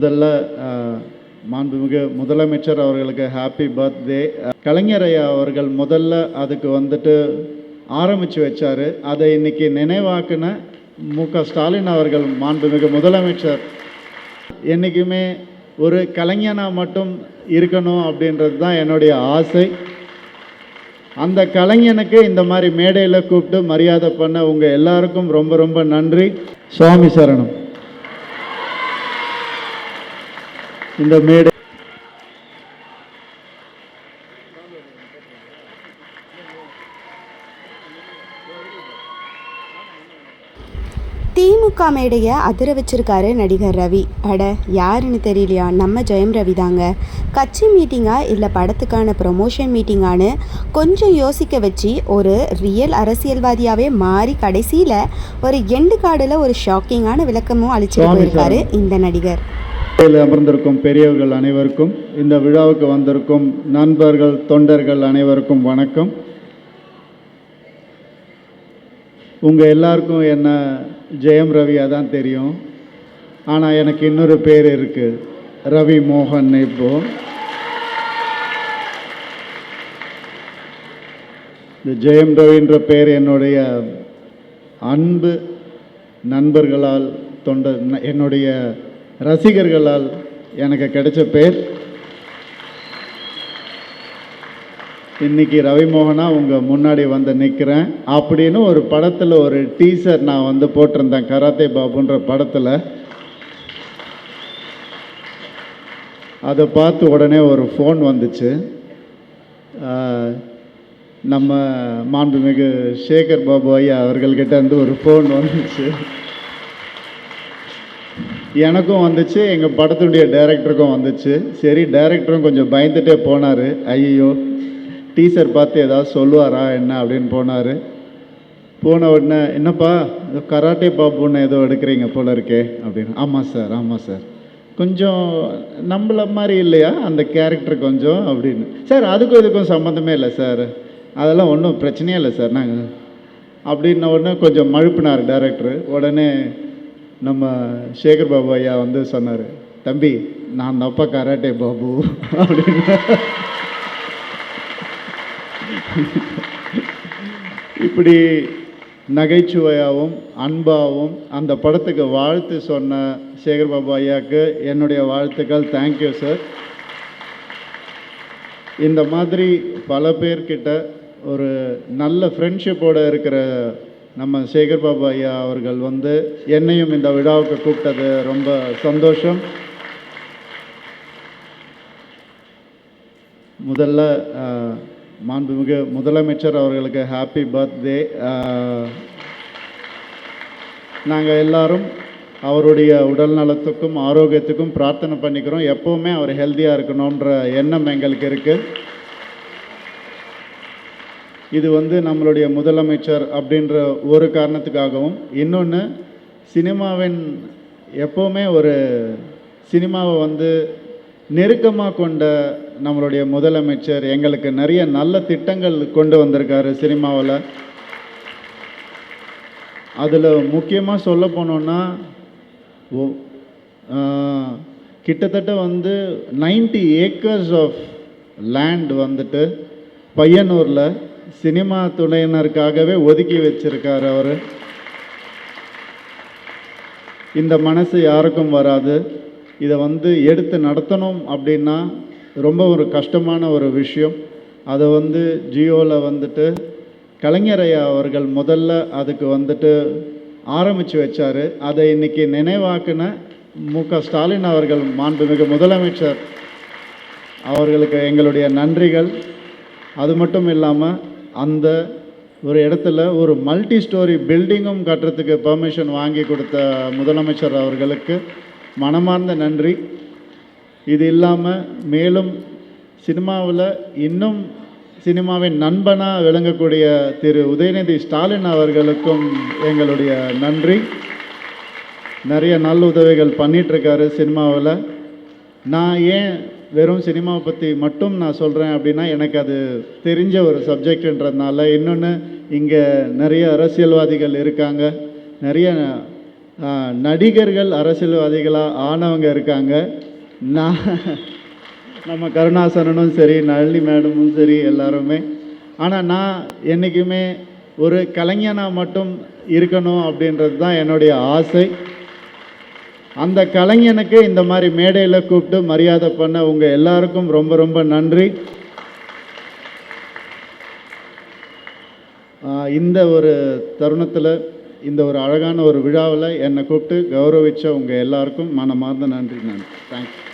முதல்ல மாண்புமிகு முதலமைச்சர் அவர்களுக்கு ஹாப்பி பர்த்டே கலைஞர் ஐயா அவர்கள் முதல்ல அதுக்கு வந்துட்டு ஆரம்பித்து வச்சார். அதை இன்னைக்கு நினைவாக்குன மு க ஸ்டாலின் அவர்கள் மாண்புமிகு முதலமைச்சர். என்றைக்குமே ஒரு கலைஞனாக மட்டும் இருக்கணும் அப்படின்றது தான் என்னுடைய ஆசை. அந்த கலைஞனுக்கு இந்த மாதிரி மேடையில் கூப்பிட்டு மரியாதை பண்ண உங்கள் எல்லாருக்கும் ரொம்ப ரொம்ப நன்றி. சுவாமி சரணம். இந்த மேடை திமுக மேடையை அதிர வச்சிருக்காரு நடிகர் ரவி. அட யாருன்னு தெரியலையா? நம்ம ஜெயம் ரவி தாங்க. கட்சி மீட்டிங்கா இல்லை படத்துக்கான ப்ரொமோஷன் மீட்டிங்கான்னு கொஞ்சம் யோசிக்க வச்சு ஒரு ரியல் அரசியல்வாதியாகவே மாறி கடைசியில் ஒரு எண்டு கார்டில் ஒரு ஷாக்கிங்கான விளக்கமும் அளிச்சுட்டு சுவாமி போயிருக்காரு இந்த நடிகர். மேடையில் அமர்ந்திருக்கும் பெரியவர்கள் அனைவருக்கும் இந்த விழாவுக்கு வந்திருக்கும் நண்பர்கள் தொண்டர்கள் அனைவருக்கும் வணக்கம். உங்கள் எல்லாருக்கும் என்ன ஜெயம் ரவியாக தான் தெரியும். ஆனால் எனக்கு இன்னொரு பேர் இருக்குது ரவி மோகன் இப்போ. இந்த ஜெயம் ரவின்ற பேர் என்னுடைய அன்பு நண்பர்களால் தொண்ட என்னுடைய ரசிகர்களால் எனக்கு கிடைச்ச பேர். இன்னைக்கு ரவிமோகனா உங்கள் முன்னாடி வந்து நிற்கிறேன் அப்படின்னு ஒரு படத்தில் ஒரு டீசர் நான் வந்து போட்டிருந்தேன் கராத்தே பாபுன்ற படத்தில். அதை பார்த்து உடனே ஒரு ஃபோன் வந்துச்சு. நம்ம மாண்புமிகு சேகர் பாபு ஐயா அவர்கள்கிட்ட இருந்து ஒரு ஃபோன் வந்துச்சு. எனக்கும் வந்துச்சு எங்கள் படத்துடைய டைரக்டருக்கும் வந்துச்சு. சரி டைரக்டரும் கொஞ்சம் பயந்துட்டே போனார். ஐயோ டீச்சர் பார்த்து ஏதாவது சொல்லுவாரா என்ன அப்படின்னு போனார். போன உடனே என்னப்பா கராட்டே பாப்புன்னு ஏதோ எடுக்கிறீங்க போல இருக்கே அப்படின்னு. ஆமாம் சார் ஆமாம் சார். கொஞ்சம் நம்மள மாதிரி இல்லையா அந்த கேரக்டர் கொஞ்சம் அப்படின்னு. சார் அதுக்கும் இதுக்கும் சம்மந்தமே இல்லை சார். அதெல்லாம் ஒன்றும் பிரச்சனையே இல்லை சார் நாங்கள் அப்படின்ன உடனே கொஞ்சம் மழுப்பினார் டேரக்டர் உடனே நம்ம சேகர் பாபு ஐயா வந்து சொன்னார் தம்பி நான் தப்பா கராட்டே பாபு. அப்படின்னு இப்படி நகைச்சுவையாகவும் அன்பாகவும் அந்த படத்துக்கு வாழ்த்து சொன்ன சேகர் பாபு ஐயாவுக்கு என்னுடைய வாழ்த்துக்கள். தேங்க்யூ சார் இந்த மாதிரி பல பேர்கிட்ட ஒரு நல்ல ஃப்ரெண்ட்ஷிப்போடு இருக்கிற நம்ம சேகர் பாபு ஐயா அவர்கள் வந்து என்னையும் இந்த விழாவுக்கு கூப்பிட்டது ரொம்ப சந்தோஷம். முதல்ல மாண்புமிகு முதலமைச்சர் அவர்களுக்கு ஹாப்பி பர்த்டே நாங்கள் எல்லாரும் அவருடைய உடல் நலத்துக்கும் ஆரோக்கியத்துக்கும் பிரார்த்தனை பண்ணிக்கிறோம். எப்போவுமே அவர் ஹெல்த்தியாக இருக்கணுன்ற எண்ணம் எங்களுக்கு இருக்குது இது வந்து நம்மளுடைய முதலமைச்சர் அப்படின்ற ஒரு காரணத்துக்காகவும் இன்னொன்று சினிமாவின் எப்போவுமே ஒரு சினிமாவை வந்து நெருக்கமாக கொண்ட நம்மளுடைய முதலமைச்சர் எங்களுக்கு நிறைய நல்ல திட்டங்கள் கொண்டு வந்திருக்காரு சினிமாவில். அதில் முக்கியமாக சொல்ல போனோன்னா ஓ கிட்டத்தட்ட வந்து 90 ஏக்கர்ஸ் ஆஃப் லேண்ட் வந்துட்டு பையனூரில் சினிமா துணையினருக்காகவே ஒதுக்கி வச்சிருக்கார் அவர். இந்த மனசு யாருக்கும் வராது. இதை வந்து எடுத்து நடத்தணும் அப்படின்னா ரொம்ப ஒரு கஷ்டமான ஒரு விஷயம். அதை வந்து ஜியோவில் வந்துட்டு கலைஞரையா அவர்கள் முதல்ல அதுக்கு வந்துட்டு ஆரம்பித்து வச்சார். அதை இன்னைக்கு நினைவாக்குன மு க ஸ்டாலின் அவர்கள் மாண்புமிகு முதலமைச்சர் அவர்களுக்கு எங்களுடைய நன்றிகள். அது மட்டும் இல்லாமல் அந்த ஒரு இடத்துல ஒரு மல்டி ஸ்டோரி பில்டிங்கும் கட்டுறதுக்கு பெர்மிஷன் வாங்கி கொடுத்த முதலமைச்சர் அவர்களுக்கு மனமார்ந்த நன்றி. இது இல்லாமல் மேலும் சினிமாவில் இன்னும் சினிமாவின் நண்பனாக விளங்கக்கூடிய திரு உதயநிதி ஸ்டாலின் அவர்களுக்கும் எங்களுடைய நன்றி. நிறைய நல்ல உதவிகள் பண்ணிகிட்ருக்காரு சினிமாவில். நான் ஏன் வெறும் சினிமாவை பற்றி மட்டும் நான் சொல்கிறேன் அப்படின்னா எனக்கு அது தெரிஞ்ச ஒரு சப்ஜெக்டுன்றதுனால இன்னொன்று இங்கே நிறைய அரசியல்வாதிகள் இருக்காங்க. நிறைய நடிகர்கள் அரசியல்வாதிகளாக ஆனவங்க இருக்காங்க. நான் நம்ம கருணாசனனும் சரி நளினி மேடமும் சரி எல்லாருமே. ஆனால் நான் என்றைக்குமே ஒரு கலைஞனாக மட்டும் இருக்கணும் அப்படின்றது தான் என்னுடைய ஆசை. அந்த கலைஞனுக்கு இந்த மாதிரி மேடையில் கூப்பிட்டு மரியாதை பண்ண உங்கள் எல்லாருக்கும் ரொம்ப ரொம்ப நன்றி. இந்த ஒரு தருணத்தில் இந்த ஒரு அழகான ஒரு விழாவில் என்னை கூப்பிட்டு கௌரவிச்ச உங்கள் எல்லாருக்கும் மனமார்ந்த நன்றி நன்றி. தேங்க்யூ